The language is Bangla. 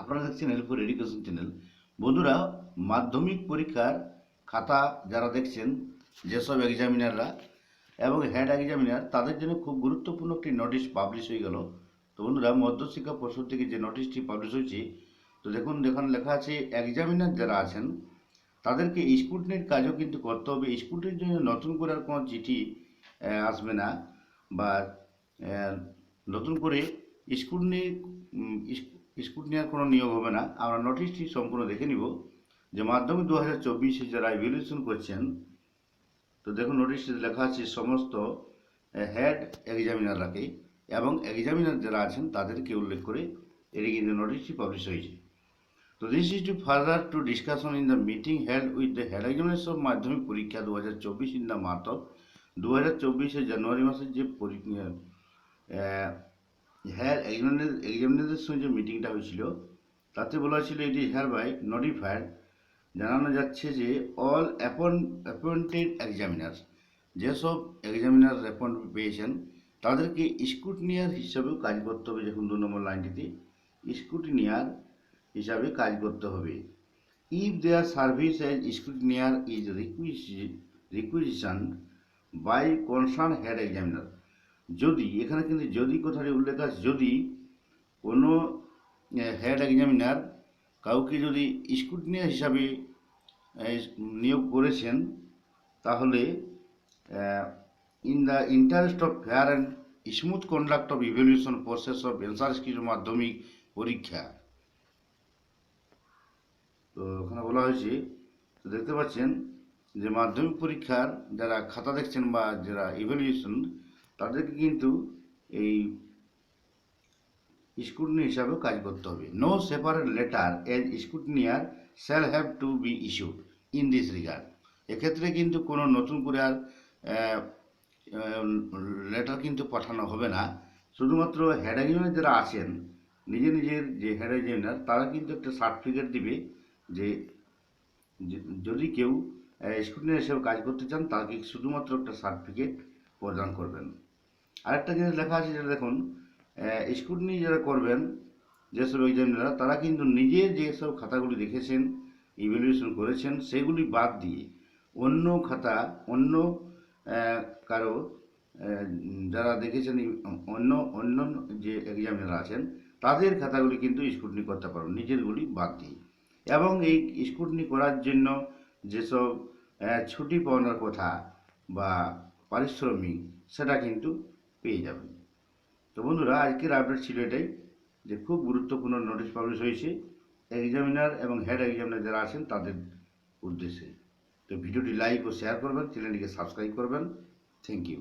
আপনারা দেখছেন হেল্প ফর এডুকেশন চ্যানেল বন্ধুরা, মাধ্যমিক পরীক্ষার খাতা যারা দেখছেন, যেসব এক্সামিনাররা এবং হেড এক্সামিনার তাদের জন্য খুব গুরুত্বপূর্ণ একটি নোটিশ পাবলিশ হয়ে গেল। তো বন্ধুরা, মধ্যশিক্ষা পর্ষদ থেকে যে নোটিশটি পাবলিশ হয়েছে, তো দেখুন, এখানে লেখা আছে এক্সামিনার যারা আছেন, তাদেরকে স্কুটনির কাজও কিন্তু করতে হবে। স্কুটির জন্য নতুন করে আর কোনো চিঠি আসবে না। বা নতুন করে স্কুটনি স্কুটনি নেওয়ার কোনো নিয়োগ হবে না। আমরা নোটিশটি সম্পূর্ণ দেখে নিব যে মাধ্যমিক দু হাজার চব্বিশে যারা ইভ্যালুয়েশন করছেন, তো দেখুন নোটিশে লেখা আছে সমস্ত হেড এক্সামিনাররাকে এবং এক্সামিনার যারা আছেন তাদেরকে উল্লেখ করে এটি কিন্তু নোটিশটি পাবলিশ হয়েছে। তো this is to further to discussion in the meeting held with the head examination মাধ্যমিক পরীক্ষা দু হাজার চব্বিশ ইন দ্য মার্থ দু হাজার চব্বিশে জানুয়ারি মাসের যে হ্যাঁ এক্সামিনারদের সঙ্গে যে মিটিংটা হয়েছিল, তাতে বলা ছিল এটি হেয়ার বাই নোটিফাইড জানানো যাচ্ছে যে অল অ্যাপয়েন্টেড এক্সামিনার যেসব এক্সামিনার অ্যাপয়েন্টমেন্ট পেয়েছেন, তাদেরকে স্কুটনিয়ার হিসাবেও কাজ করতে হবে যখন দু নম্বর লাইনটিতে স্কুটিনিয়ার হিসাবে কাজ করতে হবে। If their service as scrutineer is requisition by concern head examiner যদি, এখানে কিন্তু যদি কথাটি উল্লেখ আছে, যদি কোনো হেড এক্সামিনার কাউকে যদি স্কুটনিয়ার হিসাবে নিয়োগ করেছেন, তাহলে in the interest of fair and smooth conduct of evaluation process of answer skill মাধ্যমিক পরীক্ষা। তো, ওখানে বলা হয়েছে, তো দেখতে পাচ্ছেন যে মাধ্যমিক পরীক্ষার যারা খাতা দেখছেন বা যারা ইভ্যালুয়েশন তাদেরকে কিন্তু এই স্কুটনি হিসাবে কাজ করতে হবে। No separate letter as scrutineer shall have to be issued in this regard এক্ষেত্রে কিন্তু কোনো নতুন করে আর লেটার কিন্তু পাঠানো হবে না। শুধুমাত্র হেড এক্সামিনার যারা আছেন, নিজে নিজের যে হেড এক্সামিনার তারা কিন্তু একটা সার্টিফিকেট দিবে যে- যদি কেউ স্কুটনি হিসেবে কাজ করতে চান, তাকে শুধুমাত্র একটা সার্টিফিকেট প্রদান করবেন। আরেকটা জিনিস লেখা আছে যেটা দেখুন স্কুটনি যারা করবেন যেসব এক্সামিনাররা তারা কিন্তু নিজে যেসব খাতাগুলি দেখেছেন ইভ্যালুয়েশন করেছেন, সেগুলি বাদ দিয়ে অন্য খাতা, অন্য কারও যারা দেখেছেন, অন্য অন্য যে এক্সামিনার আছেন, তাদের খাতাগুলি কিন্তু স্কুটনি করতে পারবেন, নিজেরগুলি বাদ দিয়ে। এবং এই স্কুটনি করার জন্য যেসব ছুটি পাওয়ানোর কথা বা পারিশ্রমিক, সেটা কিন্তু পেয়ে যাবেন। তো বন্ধুরা, আজকের আপডেট ছিল এটাই যে খুব গুরুত্বপূর্ণ নোটিশ পাবলিশ হয়েছে। এক্সামিনার এবং হেড এক্সামিনার যারা আছেন, তাদের উদ্দেশ্যে। তো ভিডিওটি লাইক ও শেয়ার করবেন চ্যানেলটিকে সাবস্ক্রাইব করবেন। Thank you